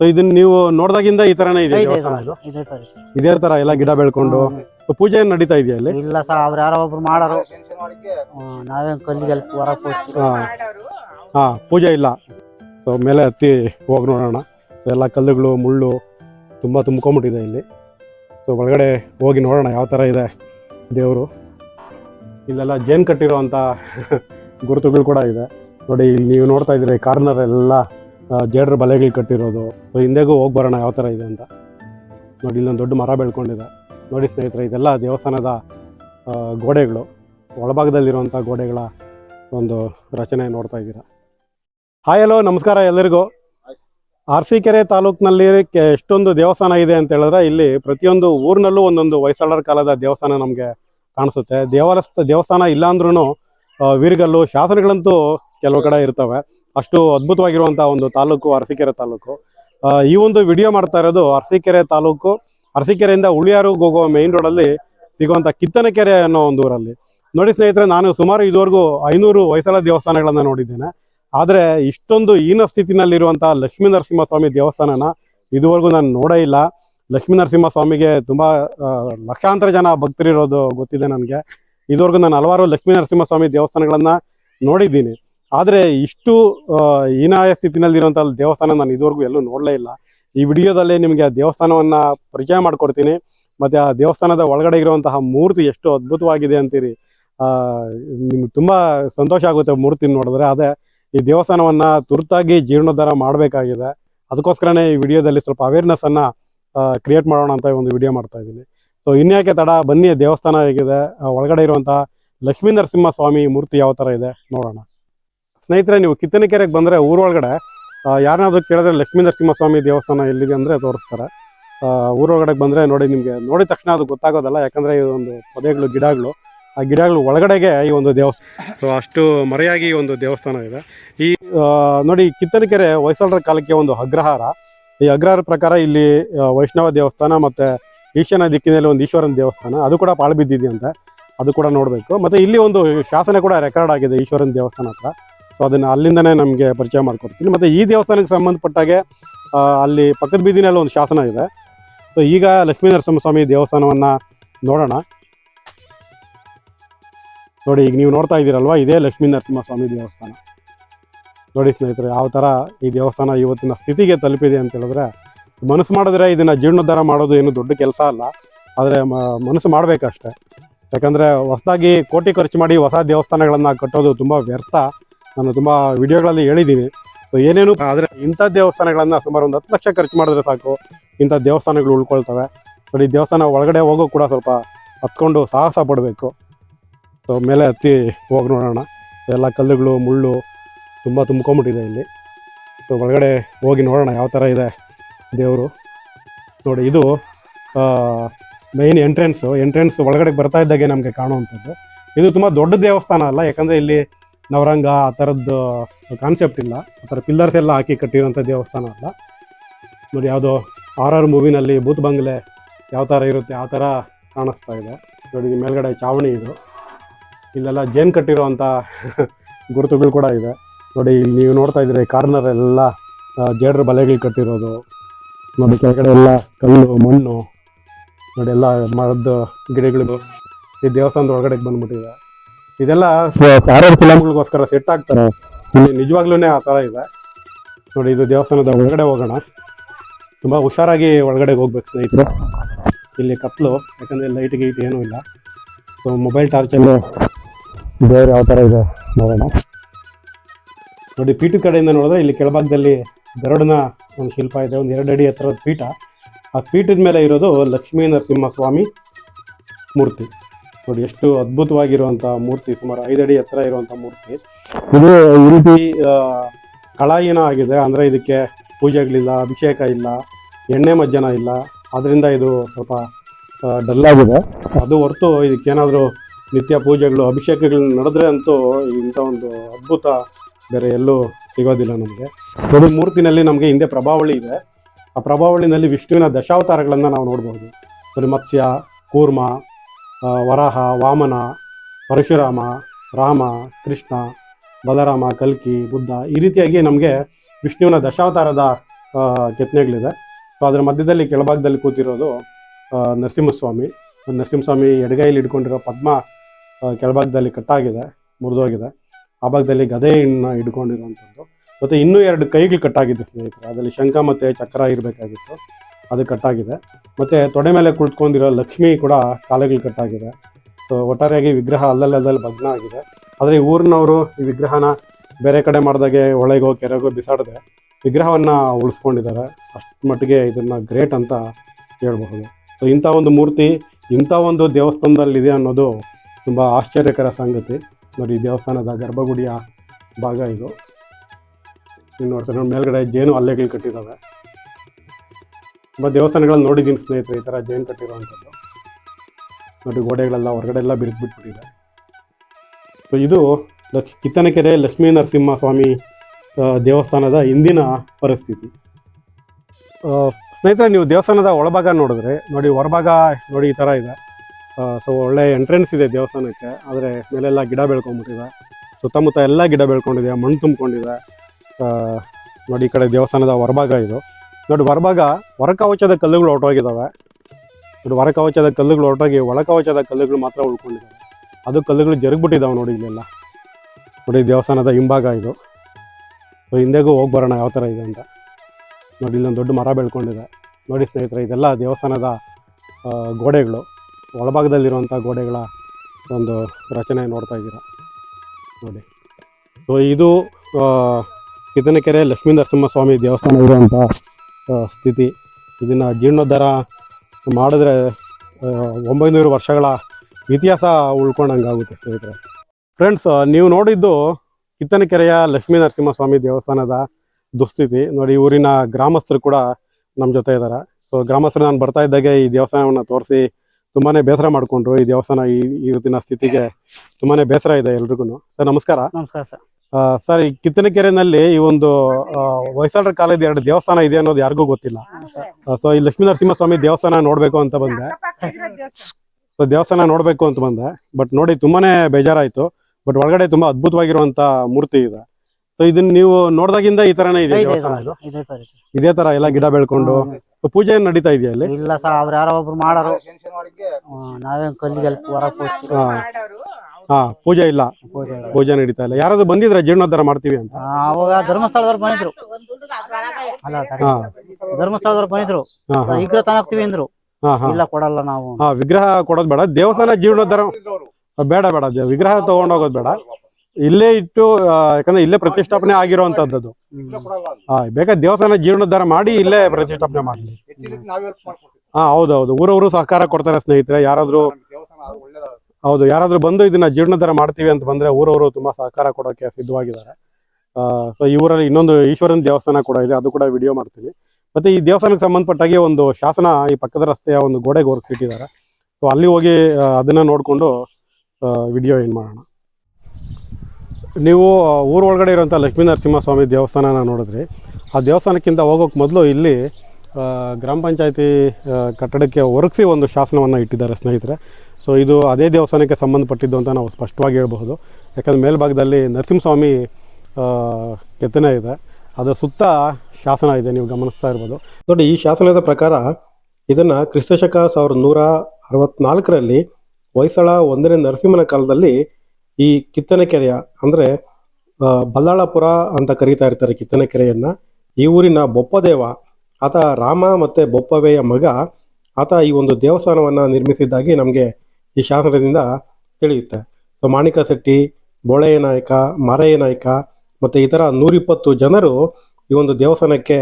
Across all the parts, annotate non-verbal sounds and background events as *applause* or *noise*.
So ಇದನ್ನ ನೀವು ನೋಡ್ದಾಗಿಂದ ಈ ತರನೇ ಇದೆ ಇದೆ ದೇವಸ್ಥಾನ? ಸರ್, ಇದು. ಇದೆ ಸರ್ ಇದೇ. ತರ ಎಲ್ಲ ಗಿಡ ಬೆಳ್ಕೊಂಡು So, ಪೂಜೆ ಏನ್ ನಡೀತಾ ಇದೆಯಾ ಇಲ್ಲಿ ಇಲ್ಲ ಸರ್ ಅವ್ರು ಯಾರೋ ಒಬ್ರು ಮಾಡಾರು. ಹ್ಮ್, ನಾವೇನ್ ಹಾ. ಹಾ ಪೂಜೆ ಇಲ್ಲ. ಸೊ ಮೇಲೆ ಹತ್ತಿ ಹೋಗಿ ನೋಡೋಣ. ಸೊ ಎಲ್ಲ ಕಲ್ಲುಗಳು ಮುಳ್ಳು ತುಂಬ ತುಂಬ್ಕೊಂಬಿಟ್ಟಿದೆ ಇಲ್ಲಿ. ಸೊ ಒಳಗಡೆ ಹೋಗಿ ನೋಡೋಣ ಯಾವ ಥರ ಇದೆ ದೇವರು. ಇಲ್ಲೆಲ್ಲ ಜೇನ್ ಕಟ್ಟಿರೋವಂಥ *laughs* ಗುರುತುಗಳು ಕೂಡ ಇದೆ. ನೋಡಿ ಇಲ್ಲಿ ನೀವು ನೋಡ್ತಾ ಇದ್ದೀರಿ ಕಾರ್ನರ್ ಎಲ್ಲ ಜೇಡ್ರ ಬಲೆಗಳು ಕಟ್ಟಿರೋದು. ಹಿಂದೆಗೂ ಹೋಗಿ ಬರೋಣ ಯಾವ ಥರ ಇದೆ ಅಂತ. ನೋಡಿ, ಇಲ್ಲೊಂದು ದೊಡ್ಡ ಮರ ಬೆಳ್ಕೊಂಡಿದೆ. ನೋಡಿ ಸ್ನೇಹಿತರೆ, ಇದೆಲ್ಲ ದೇವಸ್ಥಾನದ ಗೋಡೆಗಳು. ಒಳಭಾಗದಲ್ಲಿರುವಂಥ ಗೋಡೆಗಳ ಒಂದು ರಚನೆ ನೋಡ್ತಾ ಇದ್ದೀರಾ. ಹಾಯ್ ಹಲೋ ನಮಸ್ಕಾರ ಎಲ್ಲರಿಗೂ. ಅರಸೀಕೆರೆ ತಾಲೂಕಿನಲ್ಲಿ ಎಷ್ಟೊಂದು ದೇವಸ್ಥಾನ ಇದೆ ಅಂತ ಹೇಳಿದ್ರೆ, ಇಲ್ಲಿ ಪ್ರತಿಯೊಂದು ಊರಿನಲ್ಲೂ ಒಂದೊಂದು ಹೊಯ್ಸಳರ ಕಾಲದ ದೇವಸ್ಥಾನ ನಮಗೆ ಕಾಣಿಸುತ್ತೆ. ದೇವಾಲಯ ದೇವಸ್ಥಾನ ಇಲ್ಲಾಂದ್ರೂ ವೀರಗಲ್ಲು, ಶಾಸನಗಳಂತೂ ಕೆಲವು ಕಡೆ ಇರ್ತವೆ. ಅಷ್ಟು ಅದ್ಭುತವಾಗಿರುವಂತಹ ಒಂದು ತಾಲೂಕು, ಅರಸೀಕೆರೆ ತಾಲೂಕು. ಈ ಒಂದು ವಿಡಿಯೋ ಮಾಡ್ತಾ ಇರೋದು ಅರಸೀಕೆರೆ ತಾಲೂಕು. ಅರಸೀಕೆರೆಯಿಂದ ಉಳಿಯಾರು ಹೋಗುವ ಮೇನ್ ರೋಡಲ್ಲಿ ಸಿಗುವಂಥ ಕಿತ್ತನಕೆರೆ ಅನ್ನೋ ಒಂದು ಊರಲ್ಲಿ. ನೋಡಿ ಸ್ನೇಹಿತರೆ, ನಾನು ಸುಮಾರು ಇದುವರೆಗೂ ಐನೂರು ಹೊಯ್ಸಳ ದೇವಸ್ಥಾನಗಳನ್ನ ನೋಡಿದ್ದೇನೆ. ಆದರೆ ಇಷ್ಟೊಂದು ಹೀನ ಸ್ಥಿತಿನಲ್ಲಿರುವಂಥ ಲಕ್ಷ್ಮೀ ನರಸಿಂಹಸ್ವಾಮಿ ದೇವಸ್ಥಾನನ ಇದುವರೆಗೂ ನಾನು ನೋಡೇ ಇಲ್ಲ. ಲಕ್ಷ್ಮೀ ನರಸಿಂಹಸ್ವಾಮಿಗೆ ತುಂಬ ಲಕ್ಷಾಂತರ ಜನ ಭಕ್ತರಿರೋದು ಗೊತ್ತಿದೆ ನನಗೆ. ಇದುವರೆಗೂ ನಾನು ಹಲವಾರು ಲಕ್ಷ್ಮೀ ನರಸಿಂಹಸ್ವಾಮಿ ದೇವಸ್ಥಾನಗಳನ್ನ ನೋಡಿದ್ದೀನಿ. ಆದರೆ ಇಷ್ಟು ಹೀನಾಯ ಸ್ಥಿತಿನಲ್ಲಿರುವಂಥ ದೇವಸ್ಥಾನ ನಾನು ಇದುವರೆಗೂ ಎಲ್ಲೂ ನೋಡಲೇ ಇಲ್ಲ. ಈ ವಿಡಿಯೋದಲ್ಲಿ ನಿಮಗೆ ಆ ದೇವಸ್ಥಾನವನ್ನ ಪರಿಚಯ ಮಾಡಿಕೊಡ್ತೀನಿ. ಮತ್ತೆ ಆ ದೇವಸ್ಥಾನದ ಒಳಗಡೆ ಇರುವಂತಹ ಮೂರ್ತಿ ಎಷ್ಟು ಅದ್ಭುತವಾಗಿದೆ ಅಂತೀರಿ ನಿಮ್ಗೆ ತುಂಬಾ ಸಂತೋಷ ಆಗುತ್ತೆ ಮೂರ್ತಿ ನೋಡಿದ್ರೆ. ಅದೇ ಈ ದೇವಸ್ಥಾನವನ್ನ ತುರ್ತಾಗಿ ಜೀರ್ಣೋದ್ಧಾರ ಮಾಡಬೇಕಾಗಿದೆ. ಅದಕ್ಕೋಸ್ಕರನೇ ಈ ವಿಡಿಯೋದಲ್ಲಿ ಸ್ವಲ್ಪ ಅವೇರ್ನೆಸ್ಸನ್ನು ಕ್ರಿಯೇಟ್ ಮಾಡೋಣ ಅಂತ ಒಂದು ವಿಡಿಯೋ ಮಾಡ್ತಾ ಇದ್ದೀನಿ. ಸೊ ಇನ್ಯಾಕೆ ತಡ, ಬನ್ನಿ, ದೇವಸ್ಥಾನ ಹೇಗಿದೆ ಒಳಗಡೆ ಇರುವಂತಹ ಲಕ್ಷ್ಮೀ ನರಸಿಂಹ ಸ್ವಾಮಿ ಮೂರ್ತಿ ಯಾವ ತರ ಇದೆ ನೋಡೋಣ. ಸ್ನೇಹಿತರೆ, ನೀವು ಕಿತ್ತನಕೆರೆಗೆ ಬಂದರೆ ಊರೊಳಗಡೆ ಯಾರನ್ನಾದ್ರೂ ಕೇಳಿದ್ರೆ ಲಕ್ಷ್ಮೀ ನರಸಿಂಹಸ್ವಾಮಿ ದೇವಸ್ಥಾನ ಎಲ್ಲಿದೆ ಅಂದರೆ ತೋರಿಸ್ತಾರೆ. ಊರೊಳಗಡೆಗೆ ಊರೊಳಗಡೆ ಬಂದ್ರೆ ನೋಡಿ, ನಿಮಗೆ ನೋಡಿದ ತಕ್ಷಣ ಅದು ಗೊತ್ತಾಗೋದಲ್ಲ, ಯಾಕಂದರೆ ಈ ಒಂದು ಪೊದೆಗಳು, ಗಿಡಗಳು, ಆ ಗಿಡಗಳು ಒಳಗಡೆಗೆ ಈ ಒಂದು ದೇವಸ್ಥಾನ. ಸೊ ಅಷ್ಟು ಮರೆಯಾಗಿ ಈ ಒಂದು ದೇವಸ್ಥಾನ ಇದೆ. ಈ ನೋಡಿ ಕಿತ್ತನಕೆರೆ ಹೊಯ್ಸಳರ ಕಾಲಕ್ಕೆ ಒಂದು ಅಗ್ರಹಾರ. ಈ ಅಗ್ರಹಾರ ಪ್ರಕಾರ ಇಲ್ಲಿ ವೈಷ್ಣವ ದೇವಸ್ಥಾನ ಮತ್ತು ಈಶಾನ್ಯ ದಿಕ್ಕಿನಲ್ಲಿ ಒಂದು ಈಶ್ವರನ ದೇವಸ್ಥಾನ, ಅದು ಕೂಡ ಪಾಳು ಬಿದ್ದಿದೆಯಂತೆ ಅದು ಕೂಡ ನೋಡಬೇಕು. ಮತ್ತು ಇಲ್ಲಿ ಒಂದು ಶಾಸನ ಕೂಡ ರೆಕಾರ್ಡ್ ಆಗಿದೆ ಈಶ್ವರನ ದೇವಸ್ಥಾನ ಹತ್ರ. ಸೊ ಅದನ್ನು ಅಲ್ಲಿಂದನೇ ನಮಗೆ ಪರಿಚಯ ಮಾಡಿಕೊಡ್ತೀನಿ ಮತ್ತು ಈ ದೇವಸ್ಥಾನಕ್ಕೆ ಸಂಬಂಧಪಟ್ಟಾಗೆ ಅಲ್ಲಿ ಪಕ್ಕದ ಬೀದಿನಲ್ಲಿ ಒಂದು ಶಾಸನ ಇದೆ. ಸೊ ಈಗ ಲಕ್ಷ್ಮೀ ನರಸಿಂಹಸ್ವಾಮಿ ದೇವಸ್ಥಾನವನ್ನು ನೋಡೋಣ. ನೋಡಿ, ಈಗ ನೀವು ನೋಡ್ತಾ ಇದ್ದೀರಲ್ವ, ಇದೇ ಲಕ್ಷ್ಮೀ ನರಸಿಂಹಸ್ವಾಮಿ ದೇವಸ್ಥಾನ. ನೋಡಿ ಸ್ನೇಹಿತರೆ, ಯಾವ ಥರ ಈ ದೇವಸ್ಥಾನ ಇವತ್ತಿನ ಸ್ಥಿತಿಗೆ ತಲುಪಿದೆ ಅಂತ ಹೇಳಿದ್ರೆ, ಮನಸ್ಸು ಮಾಡಿದ್ರೆ ಇದನ್ನು ಜೀರ್ಣೋದ್ಧಾರ ಮಾಡೋದು ಏನು ದೊಡ್ಡ ಕೆಲಸ ಅಲ್ಲ. ಆದರೆ ಮನಸ್ಸು ಮಾಡಬೇಕಷ್ಟೆ. ಯಾಕಂದರೆ ಹೊಸದಾಗಿ ಕೋಟಿ ಖರ್ಚು ಮಾಡಿ ಹೊಸ ದೇವಸ್ಥಾನಗಳನ್ನು ಕಟ್ಟೋದು ತುಂಬ ವ್ಯರ್ಥ. ನಾನು ತುಂಬ ವಿಡಿಯೋಗಳಲ್ಲಿ ಹೇಳಿದ್ದೀನಿ. ಸೊ ಏನೇನು ಆದರೆ ಇಂಥ ದೇವಸ್ಥಾನಗಳನ್ನು ಸುಮಾರು ಒಂದು ಹತ್ತು ಲಕ್ಷ ಖರ್ಚು ಮಾಡಿದ್ರೆ ಸಾಕು. ಇಂಥ ದೇವಸ್ಥಾನಗಳು ಉಳ್ಕೊಳ್ತವೆ. ಈ ದೇವಸ್ಥಾನ ಒಳಗಡೆ ಹೋಗೋ ಕೂಡ ಸ್ವಲ್ಪ ಹತ್ಕೊಂಡು ಸಾಹಸ ಪಡಬೇಕು. ಸೊ ಮೇಲೆ ಹತ್ತಿ ಹೋಗಿ ನೋಡೋಣ. ಎಲ್ಲ ಕಲ್ಲುಗಳು, ಮುಳ್ಳು ತುಂಬ ತುಂಬ್ಕೊಂಬಿಟ್ಟಿದೆ ಇಲ್ಲಿ. ಸೊ ಒಳಗಡೆ ಹೋಗಿ ನೋಡೋಣ ಯಾವ ಥರ ಇದೆ ದೇವರು. ನೋಡಿ, ಇದು ಮೈನ್ ಎಂಟ್ರೆನ್ಸು ಎಂಟ್ರೆನ್ಸ್ ಒಳಗಡೆ ಬರ್ತಾ ಇದ್ದಾಗೆ ನಮಗೆ ಕಾಣುವಂಥದ್ದು. ಇದು ತುಂಬ ದೊಡ್ಡ ದೇವಸ್ಥಾನ ಅಲ್ಲ. ಯಾಕಂದರೆ ಇಲ್ಲಿ ನವರಂಗ ಆ ಥರದ್ದು ಕಾನ್ಸೆಪ್ಟ್ ಇಲ್ಲ. ಆ ಥರ ಪಿಲ್ಲರ್ಸ್ ಎಲ್ಲ ಹಾಕಿ ಕಟ್ಟಿರೋಂಥ ದೇವಸ್ಥಾನ ಅಲ್ಲ. ನೋಡಿ ಯಾವುದೋ ಆರ್ ಆರ್ ಮೂವಿನಲ್ಲಿ ಭೂತ್ ಬಂಗ್ಲೆ ಯಾವ ಥರ ಇರುತ್ತೆ ಆ ಥರ ಕಾಣಿಸ್ತಾ ಇದೆ. ನೋಡಿ ಮೇಲ್ಗಡೆ ಚಾವಣಿ ಇದು. ಇಲ್ಲೆಲ್ಲ ಜೇನ್ ಕಟ್ಟಿರೋವಂಥ *laughs* ಗುರುತುಗಳು ಕೂಡ ಇದೆ. ನೋಡಿ ಇಲ್ಲಿ ನೀವು ನೋಡ್ತಾ ಇದ್ದೀರಿ ಕಾರ್ನರ್ ಎಲ್ಲ ಜೇಡರ ಬಲೆಗಳು ಕಟ್ಟಿರೋದು. ನೋಡಿ ಕೆಳಗಡೆ ಎಲ್ಲ ಕಲ್ಲು, ಮಣ್ಣು. ನೋಡಿ ಎಲ್ಲ ಮರದ ಗಿಡಗಳು ಈ ದೇವಸ್ಥಾನದ ಒಳಗಡೆಗೆ ಬಂದ್ಬಿಟ್ಟಿದೆ. ಇದೆಲ್ಲ ಹಾರರ್ ಫಿಲಮ್ಗಳಿಗೋಸ್ಕರ ಸೆಟ್ ಆಗ್ತಾರೆ. ಇಲ್ಲಿ ನಿಜವಾಗ್ಲೂ ಆ ಥರ ಇದೆ. ನೋಡಿ ಇದು ದೇವಸ್ಥಾನದ ಒಳಗಡೆ ಹೋಗೋಣ. ತುಂಬ ಹುಷಾರಾಗಿ ಒಳಗಡೆ ಹೋಗ್ಬೇಕು ಸ್ನೇಹಿತರು. ಇಲ್ಲಿ ಕತ್ಲು ಯಾಕಂದರೆ ಲೈಟ್ ಗೀಟ್ ಏನೂ ಇಲ್ಲ. ಸೊ ಮೊಬೈಲ್ ಟಾರ್ಚಲ್ಲಿ ಬೇರೆ ಯಾವ ಥರ ಇದೆ ನೋಡೋಣ. ನೋಡಿ ಪೀಠದ ಕಡೆಯಿಂದ ನೋಡಿದ್ರೆ ಇಲ್ಲಿ ಕೆಳಭಾಗದಲ್ಲಿ ಗರುಡನ ಒಂದು ಶಿಲ್ಪ ಇದೆ. ಒಂದು ಎರಡು ಅಡಿ ಎತ್ತರದ ಪೀಠ. ಆ ಪೀಠದ ಮೇಲೆ ಇರೋದು ಲಕ್ಷ್ಮೀ ನರಸಿಂಹ ಸ್ವಾಮಿ ಮೂರ್ತಿ. ನೋಡಿ, ಎಷ್ಟು ಅದ್ಭುತವಾಗಿರುವಂಥ ಮೂರ್ತಿ, ಸುಮಾರು ಐದಡಿ ಎತ್ತರ ಇರುವಂಥ ಮೂರ್ತಿ. ಇದು ಈ ಕಳಾಯಿನ ಆಗಿದೆ. ಅಂದರೆ ಇದಕ್ಕೆ ಪೂಜೆಗಳಿಲ್ಲ, ಅಭಿಷೇಕ ಇಲ್ಲ, ಎಣ್ಣೆ ಮಜ್ಜನ ಇಲ್ಲ. ಅದರಿಂದ ಇದು ಸ್ವಲ್ಪ ಡಲ್ ಆಗಿದೆ. ಅದು ಹೊರತು ಇದಕ್ಕೇನಾದರೂ ನಿತ್ಯ ಪೂಜೆಗಳು, ಅಭಿಷೇಕಗಳು ನಡೆದ್ರೆ ಅಂತೂ ಇಂಥ ಒಂದು ಅದ್ಭುತ ಬೇರೆ ಎಲ್ಲೂ ಸಿಗೋದಿಲ್ಲ ನಮಗೆ. ನೋಡಿ ಮೂರ್ತಿನಲ್ಲಿ ನಮಗೆ ಹಿಂದೆ ಪ್ರಭಾವಳಿ ಇದೆ. ಆ ಪ್ರಭಾವಳಿನಲ್ಲಿ ವಿಷ್ಣುವಿನ ದಶಾವತಾರಗಳನ್ನು ನಾವು ನೋಡ್ಬೋದು. ನೋಡಿ ಮತ್ಸ್ಯ, ಕೂರ್ಮ ವರಾಹ, ವಾಮನ, ಪರಶುರಾಮ, ರಾಮ, ಕೃಷ್ಣ, ಬಲರಾಮ, ಕಲ್ಕಿ, ಬುದ್ಧ ಈ ರೀತಿಯಾಗಿ ನಮಗೆ ವಿಷ್ಣುವಿನ ದಶಾವತಾರದ ಕೆತ್ತನೆಗಳಿದೆ ಸೊ ಅದರ ಮಧ್ಯದಲ್ಲಿ ಕೆಳಭಾಗದಲ್ಲಿ ಕೂತಿರೋದು ನರಸಿಂಹಸ್ವಾಮಿ. ನರಸಿಂಹಸ್ವಾಮಿ ಎಡಗೈಲಿ ಹಿಡ್ಕೊಂಡಿರೋ ಪದ್ಮ ಕೆಳಭಾಗದಲ್ಲಿ ಕಟ್ಟಾಗಿದೆ, ಮುರಿದೋಗಿದೆ. ಆ ಭಾಗದಲ್ಲಿ ಗದೆಯನ್ನು ಹಿಡ್ಕೊಂಡಿರುವಂಥದ್ದು ಮತ್ತು ಇನ್ನೂ ಎರಡು ಕೈಗಳು ಕಟ್ಟಾಗಿದೆ ಸ್ನೇಹಿತರೆ. ಅದರಲ್ಲಿ ಶಂಖ ಮತ್ತು ಚಕ್ರ ಇರಬೇಕಾಗಿತ್ತು. ಅದು ಕಟ್ಟಾಗಿದೆ. ಮತ್ತು ತೊಡೆ ಮೇಲೆ ಕುಳಿತುಕೊಂಡಿರೋ ಲಕ್ಷ್ಮಿ ಕೂಡ ಕಾಲುಗಳು ಕಟ್ಟಾಗಿದೆ. ಸೊ ಒಟ್ಟಾರೆಯಾಗಿ ವಿಗ್ರಹ ಅಲ್ಲಲ್ಲಲ್ಲಿ ಭಗ್ನ ಆಗಿದೆ. ಆದರೆ ಈ ಊರಿನವರು ಈ ವಿಗ್ರಹನ ಬೇರೆ ಕಡೆ ಮಾಡಿದಾಗೆ ಹೊಳೆಗೋ, ಕೆರೆಗೋ ಬಿಸಾಡದೆ ವಿಗ್ರಹವನ್ನು ಉಳಿಸ್ಕೊಂಡಿದ್ದಾರೆ. ಅಷ್ಟು ಮಟ್ಟಿಗೆ ಇದನ್ನು ಗ್ರೇಟ್ ಅಂತ ಹೇಳ್ಬಹುದು. ಸೊ ಇಂಥ ಒಂದು ಮೂರ್ತಿ, ಇಂಥ ಒಂದು ದೇವಸ್ಥಾನದಲ್ಲಿದೆ ಅನ್ನೋದು ತುಂಬ ಆಶ್ಚರ್ಯಕರ ಸಂಗತಿ. ನೋಡಿ, ಈ ದೇವಸ್ಥಾನದ ಗರ್ಭಗುಡಿಯ ಭಾಗ ಇದು. ನೀವು ನೋಡ್ತಾರೆ ನೋಡಿ ಮೇಲ್ಗಡೆ ಜೇನು ಅಲ್ಲೆಗಳು ಕಟ್ಟಿದ್ದಾವೆ. ತುಂಬ ದೇವಸ್ಥಾನಗಳಲ್ಲಿ ನೋಡಿದ್ದೀನಿ ಸ್ನೇಹಿತರೆ, ಈ ಥರ ಜೈನ್ ಕಟ್ಟಿರುವಂಥದ್ದು. ನೋಡಿ, ಗೋಡೆಗಳೆಲ್ಲ ಹೊರಗಡೆ ಎಲ್ಲ ಬಿರುಕು ಬಿಟ್ಬಿಟ್ಟಿದೆ ಸೊ ಇದು ಲಕ್ಷ್ ಕಿತ್ತನಕೆರೆ ಲಕ್ಷ್ಮೀ ನರಸಿಂಹ ಸ್ವಾಮಿ ದೇವಸ್ಥಾನದ ಇಂದಿನ ಪರಿಸ್ಥಿತಿ. ಸ್ನೇಹಿತರೆ, ನೀವು ದೇವಸ್ಥಾನದ ಒಳಭಾಗ ನೋಡಿದ್ರೆ, ನೋಡಿ, ಹೊರಭಾಗ ನೋಡಿ ಈ ಥರ ಇದೆ. ಸೊ ಒಳ್ಳೆ ಎಂಟ್ರೆನ್ಸ್ ಇದೆ ದೇವಸ್ಥಾನಕ್ಕೆ, ಆದರೆ ಮೇಲೆಲ್ಲ ಗಿಡ ಬೆಳ್ಕೊಂಬಿಟ್ಟಿದೆ. ಸುತ್ತಮುತ್ತ ಎಲ್ಲ ಗಿಡ ಬೆಳ್ಕೊಂಡಿದೆ, ಮಣ್ಣು ತುಂಬಿಕೊಂಡಿದೆ. ನೋಡಿ, ಈ ಕಡೆ ದೇವಸ್ಥಾನದ ಹೊರಭಾಗ ಇದು. ನೋಡಿ, ಹೊರಭಾಗ ಹೊರಕವಚದ ಕಲ್ಲುಗಳು ಹೊರಟೋಗಿದ್ದಾವೆ ದೊಡ್ಡ ಹೊರಕವಚದ ಕಲ್ಲುಗಳು ಹೊರಟೋಗಿ ಒಳಕವಚದ ಕಲ್ಲುಗಳು ಮಾತ್ರ ಉಳ್ಕೊಂಡಿದ್ದಾವೆ ಅದು ಕಲ್ಲುಗಳು ಜರುಗ್ಬಿಟ್ಟಿದ್ದಾವೆ ನೋಡಿ ಇಲ್ಲೆಲ್ಲ. ನೋಡಿ, ದೇವಸ್ಥಾನದ ಹಿಂಭಾಗ ಇದು. ಸೊ, ಹಿಂದೆಗೂ ಹೋಗಿ ಬರೋಣ ಯಾವ ಥರ ಇದೆ ಅಂತ. ನೋಡಿ, ಇಲ್ಲೊಂದು ದೊಡ್ಡ ಮರ ಬೆಳ್ಕೊಂಡಿದೆ. ನೋಡಿ ಸ್ನೇಹಿತರೆ, ಇದೆಲ್ಲ ದೇವಸ್ಥಾನದ ಗೋಡೆಗಳು. ಒಳಭಾಗದಲ್ಲಿರುವಂಥ ಗೋಡೆಗಳ ಒಂದು ರಚನೆ ನೋಡ್ತಾ ಇದ್ದೀರಾ. ನೋಡಿ. ಸೊ, ಇದು ಕಿತ್ತನಕೆರೆ ಲಕ್ಷ್ಮೀ ನರಸಿಂಹಸ್ವಾಮಿ ದೇವಸ್ಥಾನ ಇರುವಂಥ ಸ್ಥಿತಿ. ಇದನ್ನು ಜೀರ್ಣೋದ್ಧಾರ ಮಾಡಿದ್ರೆ ಒಂಬೈನೂರು ವರ್ಷಗಳ ಇತಿಹಾಸ ಉಳ್ಕೊಂಡಂಗೆ ಆಗುತ್ತೆ ಸ್ನೇಹಿತರೆ. ಫ್ರೆಂಡ್ಸ್ ನೀವು ನೋಡಿದ್ದು ಕಿತ್ತನಕೆರೆಯ ಲಕ್ಷ್ಮೀ ನರಸಿಂಹಸ್ವಾಮಿ ದೇವಸ್ಥಾನದ ದುಸ್ಥಿತಿ. ನೋಡಿ, ಊರಿನ ಗ್ರಾಮಸ್ಥರು ಕೂಡ ನಮ್ಮ ಜೊತೆ ಇದ್ದಾರೆ ಸೊ ಗ್ರಾಮಸ್ಥರು ನಾನು ಬರ್ತಾ ಇದ್ದಾಗೆ ಈ ದೇವಸ್ಥಾನವನ್ನು ತೋರಿಸಿ ತುಂಬಾ ಬೇಸರ ಮಾಡಿಕೊಂಡ್ರು. ಈ ದೇವಸ್ಥಾನ ಈ ಇವತ್ತಿನ ಸ್ಥಿತಿಗೆ ತುಂಬಾ ಬೇಸರ ಇದೆ ಎಲ್ರಿಗೂ ಸರ್ ನಮಸ್ಕಾರ. ನಮಸ್ಕಾರ ಸರ್ ಸರ್ ಈ ಕಿತ್ತನಕೆರೆನಲ್ಲಿ ಈ ಒಂದು ಹೊಯ್ಸಳರ ಕಾಲದ ಎರಡು ದೇವಸ್ಥಾನ ಇದೆ ಅನ್ನೋದು ಯಾರಿಗೂ ಗೊತ್ತಿಲ್ಲ. ಸೊ ಈ ಲಕ್ಷ್ಮೀ ನರಸಿಂಹಸ್ವಾಮಿ ದೇವಸ್ಥಾನ ನೋಡ್ಬೇಕು ಅಂತ ಬಂದೆ. ಸೊ ದೇವಸ್ಥಾನ ನೋಡ್ಬೇಕು ಅಂತ ಬಂದೆ. ಬಟ್ ನೋಡಿ ತುಂಬಾನೇ ಬೇಜಾರಾಯ್ತು. ಬಟ್ ಒಳಗಡೆ ತುಂಬಾ ಅದ್ಭುತವಾಗಿರುವಂತ ಮೂರ್ತಿ ಇದೆ. ಸೊ ಇದನ್ನ ನೀವು ನೋಡ್ದಾಗಿಂದ ಈ ತರನೇ ಇದೆ ಇದೆ ದೇವಸ್ಥಾನ ಇದು? ತರ ಎಲ್ಲ ಗಿಡ ಬೆಳ್ಕೊಂಡು? ಪೂಜೆ ಏನ್ ನಡೀತಾ ಇದೆಯಾ ಅಲ್ಲಿ? ಇಲ್ಲ ಸರ್ ಅವ್ರು ಯಾರೋ ಒಬ್ರು ಮಾಡೋರು. ನಾವೇನ್ ಕಲ್ಲಿಗೆ ಹೊರಗೆ ಹಾ ಪೂಜೆ ಇಲ್ಲ. ಪೂಜೆ ಇಲ್ಲ. ಪೂಜೆ ನಡೀತಾ ಇಲ್ಲ. ಯಾರಾದ್ರೂ ಬಂದಿದ್ರೆ ಜೀರ್ಣೋದ್ಧಾರ ಮಾಡ್ತೀವಿ ಅಂತ. ಆ, ಅವಾಗ ಧರ್ಮಸ್ಥಳದವ್ರು ಬಂದಿದ್ರು. ಅಲ್ಲ. ಹಾ. ಧರ್ಮಸ್ಥಳದವ್ರು ಬಂದಿದ್ರು. ಹಾ ಹಾ. ವಿಗ್ರಹ ತನಕ್ತಿವಿ ಅಂದ್ರು. ಹಾ ಹಾ. ಇಲ್ಲ ಕೊಡಲ್ಲ ನಾವು ಹಾ ವಿಗ್ರಹ ಕೊಡೋದು ಬೇಡ. ದೇವಸ್ಥಾನ ಜೀರ್ಣೋದ್ಧಾರ ಬೇಡ ಬೇಡ. ದೇ- ವಿಗ್ರಹ ತಗೊಂಡೋಗೋದು ಬೇಡ. ಇಲ್ಲೇ ಇಟ್ಟು ಆ, ಯಾಕಂದ್ರೆ ಇಲ್ಲೇ ಪ್ರತಿಷ್ಠಾಪನೆ ಆಗಿರುವಂತದ್ದು ಹಾ ಬೇಕಾದ ದೇವಸ್ಥಾನ ಜೀರ್ಣೋದ್ಧಾರ ಮಾಡಿ ಇಲ್ಲೇ ಪ್ರತಿಷ್ಠಾಪನೆ ಮಾಡಲಿ. ಹಾ ಹೌದೌದು. ಊರವರು ಸಹಕಾರ ಕೊಡ್ತಾರೆ ಸ್ನೇಹಿತರೆ. ಯಾರಾದ್ರೂ ಹೌದು, ಯಾರಾದರೂ ಬಂದು ಇದನ್ನ ಜೀರ್ಣೋದ್ಧಾರ ಮಾಡ್ತೀವಿ ಅಂತ ಬಂದ್ರೆ ಊರವರು ತುಂಬಾ ಸಹಕಾರ ಕೊಡೋಕೆ ಸಿದ್ಧವಾಗಿದ್ದಾರೆ. ಸೊ ಈ ಊರಲ್ಲಿ ಇನ್ನೊಂದು ಈಶ್ವರನ ದೇವಸ್ಥಾನ ಕೂಡ ಇದೆ, ಅದು ಕೂಡ ವಿಡಿಯೋ ಮಾಡ್ತೀವಿ. ಮತ್ತೆ ಈ ದೇವಸ್ಥಾನಕ್ಕೆ ಸಂಬಂಧಪಟ್ಟಾಗೆ ಒಂದು ಶಾಸನ ಈ ಪಕ್ಕದ ರಸ್ತೆಯ ಒಂದು ಗೋಡೆಗೆ ಹೊರಗಿಟ್ಟಿದ್ದಾರೆ ಸೊ ಅಲ್ಲಿ ಹೋಗಿ ಅದನ್ನು ನೋಡಿಕೊಂಡು ವಿಡಿಯೋ ಏನು ಮಾಡೋಣ. ನೀವು ಊರೊಳಗಡೆ ಇರುವಂಥ ಲಕ್ಷ್ಮೀ ನರಸಿಂಹಸ್ವಾಮಿ ದೇವಸ್ಥಾನನ ನೋಡಿದ್ರಿ, ಆ ದೇವಸ್ಥಾನಕ್ಕಿಂತ ಹೋಗೋಕೆ ಮೊದಲು ಇಲ್ಲಿ ಗ್ರಾಮ ಪಂಚಾಯತಿ ಕಟ್ಟಡಕ್ಕೆ ಒರಗಿಸಿ ಒಂದು ಶಾಸನವನ್ನು ಇಟ್ಟಿದ್ದಾರೆ ಸ್ನೇಹಿತರೆ. ಸೊ ಇದು ಅದೇ ದೇವಸ್ಥಾನಕ್ಕೆ ಸಂಬಂಧಪಟ್ಟಿದ್ದು ಅಂತ ನಾವು ಸ್ಪಷ್ಟವಾಗಿ ಹೇಳ್ಬಹುದು. ಯಾಕಂದರೆ ಮೇಲ್ಭಾಗದಲ್ಲಿ ನರಸಿಂಹಸ್ವಾಮಿ ಕೆತ್ತನೆ ಇದೆ. ಅದರ ಸುತ್ತ ಶಾಸನ ಇದೆ, ನೀವು ಗಮನಿಸ್ತಾ ಇರ್ಬೋದು. ನೋಡಿ, ಈ ಶಾಸನದ ಪ್ರಕಾರ ಇದನ್ನು ಕ್ರಿಸ್ತಶಕ ಸಾವಿರದ ನೂರ ಅರವತ್ನಾಲ್ಕರಲ್ಲಿ ಹೊಯ್ಸಳ ಒಂದನೇ ನರಸಿಂಹನ ಕಾಲದಲ್ಲಿ ಈ ಕಿತ್ತನಕೆರೆಯ, ಅಂದರೆ ಬಲ್ಲಾಳಪುರ ಅಂತ ಕರೀತಾ ಇರ್ತಾರೆ ಕಿತ್ತನಕೆರೆಯನ್ನು. ಈ ಊರಿನ ಬೊಪ್ಪದೇವ ಆತ ರಾಮ ಮತ್ತು ಬೊಪ್ಪವೆಯ ಮಗ. ಆತ ಈ ಒಂದು ದೇವಸ್ಥಾನವನ್ನು ನಿರ್ಮಿಸಿದ್ದಾಗಿ ನಮಗೆ ಈ ಶಾಸನದಿಂದ ತಿಳಿಯುತ್ತೆ. ಸೊ, ಮಾಣಿಕ ಶೆಟ್ಟಿ, ಬೋಳೆಯ ನಾಯಕ, ಮಾರಯ್ಯ ನಾಯಕ ಮತ್ತು ಇತರ ನೂರಿಪ್ಪತ್ತು ಜನರು ಈ ಒಂದು ದೇವಸ್ಥಾನಕ್ಕೆ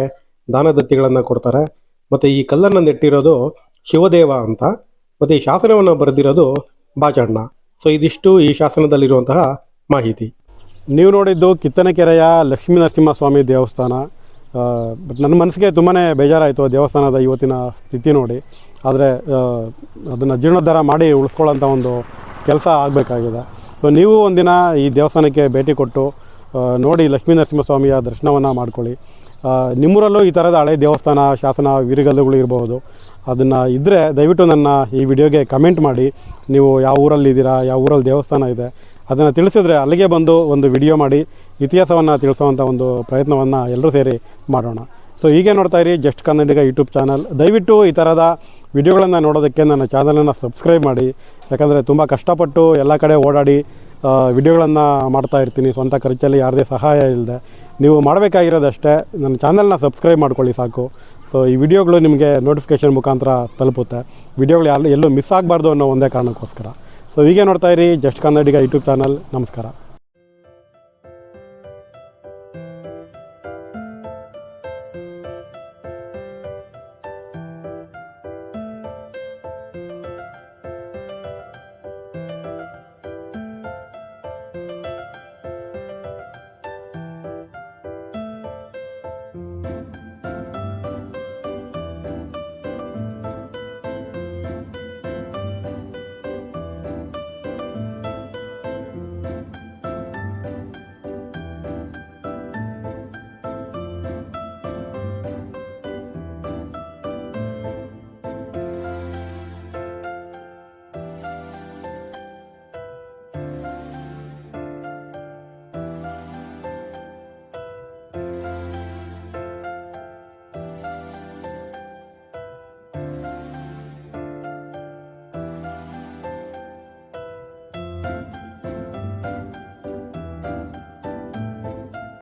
ದಾನದತ್ತಿಗಳನ್ನು ಕೊಡ್ತಾರೆ. ಮತ್ತು ಈ ಕಲ್ಲನ್ನು ನೆಟ್ಟಿರೋದು ಶಿವದೇವ ಅಂತ. ಮತ್ತು ಈ ಶಾಸನವನ್ನು ಬರೆದಿರೋದು ಬಾಚಣ್ಣ ಸೊ, ಇದಿಷ್ಟು ಈ ಶಾಸನದಲ್ಲಿರುವಂತಹ ಮಾಹಿತಿ. ನೀವು ನೋಡಿದ್ದು ಕಿತ್ತನಕೆರೆಯ ಲಕ್ಷ್ಮೀ ನರಸಿಂಹಸ್ವಾಮಿ ದೇವಸ್ಥಾನ. ಬಟ್ ನನ್ನ ಮನಸ್ಸಿಗೆ ತುಂಬಾ ಬೇಜಾರಾಯಿತು ದೇವಸ್ಥಾನದ ಇವತ್ತಿನ ಸ್ಥಿತಿ ನೋಡಿ. ಆದರೆ ಅದನ್ನು ಜೀರ್ಣೋದ್ಧಾರ ಮಾಡಿ ಉಳಿಸ್ಕೊಳ್ಳೋಂಥ ಒಂದು ಕೆಲಸ ಆಗಬೇಕಾಗಿದೆ. ಸೊ ನೀವು ಒಂದಿನ ಈ ದೇವಸ್ಥಾನಕ್ಕೆ ಭೇಟಿ ಕೊಟ್ಟು ನೋಡಿ ಲಕ್ಷ್ಮೀ ನರಸಿಂಹಸ್ವಾಮಿಯ ದರ್ಶನವನ್ನು ಮಾಡ್ಕೊಳ್ಳಿ. ನಿಮ್ಮೂರಲ್ಲೂ ಈ ಥರದ ಹಳೆ ದೇವಸ್ಥಾನ, ಶಾಸನ, ವೀರಗಲ್ಲುಗಳು ಇರಬಹುದು. ಅದನ್ನು ಇದ್ದರೆ ದಯವಿಟ್ಟು ನನ್ನ ಈ ವಿಡಿಯೋಗೆ ಕಮೆಂಟ್ ಮಾಡಿ. ನೀವು ಯಾವ ಊರಲ್ಲಿ ಇದ್ದೀರಾ, ಯಾವ ಊರಲ್ಲಿ ದೇವಸ್ಥಾನ ಇದೆ ಅದನ್ನು ತಿಳಿಸಿದ್ರೆ ಅಲ್ಲಿಗೆ ಬಂದು ಒಂದು ವಿಡಿಯೋ ಮಾಡಿ ಇತಿಹಾಸವನ್ನು ತಿಳಿಸುವಂಥ ಒಂದು ಪ್ರಯತ್ನವನ್ನು ಎಲ್ಲರೂ ಸೇರಿ ಮಾಡೋಣ. ಸೊ ಹೀಗೆ ನೋಡ್ತಾ ಇರಿ ಜಸ್ಟ್ ಕನ್ನಡಿಗ ಯೂಟ್ಯೂಬ್ ಚಾನಲ್ ದಯವಿಟ್ಟು ಈ ಥರದ ವಿಡಿಯೋಗಳನ್ನು ನೋಡೋದಕ್ಕೆ ನನ್ನ ಚಾನಲನ್ನು ಸಬ್ಸ್ಕ್ರೈಬ್ ಮಾಡಿ. ಯಾಕಂದರೆ ತುಂಬ ಕಷ್ಟಪಟ್ಟು ಎಲ್ಲ ಕಡೆ ಓಡಾಡಿ ವಿಡಿಯೋಗಳನ್ನು ಮಾಡ್ತಾ ಇರ್ತೀನಿ. ಸ್ವಂತ ಖರ್ಚಲ್ಲಿ ಯಾರದೇ ಸಹಾಯ ಇಲ್ಲದೆ ನೀವು ಮಾಡಬೇಕಾಗಿರೋದಷ್ಟೇ ನನ್ನ ಚಾನಲ್ನ ಸಬ್ಸ್ಕ್ರೈಬ್ ಮಾಡ್ಕೊಳ್ಳಿ ಸಾಕು. ಸೊ ಈ ವಿಡಿಯೋಗಳು ನಿಮಗೆ ನೋಟಿಫಿಕೇಷನ್ ಮುಖಾಂತರ ತಲುಪುತ್ತೆ. ವಿಡಿಯೋಗಳು ಯಾರು ಎಲ್ಲೂ ಮಿಸ್ ಆಗಬಾರ್ದು ಅನ್ನೋ ಒಂದೇ ಕಾರಣಕ್ಕೋಸ್ಕರ. ಸೊ ಹೀಗೆ ನೋಡ್ತಾ ಇರಿ ಜಸ್ಟ್ ಕನ್ನಡಿಗ ಯೂಟ್ಯೂಬ್ ಚಾನಲ್ ನಮಸ್ಕಾರ.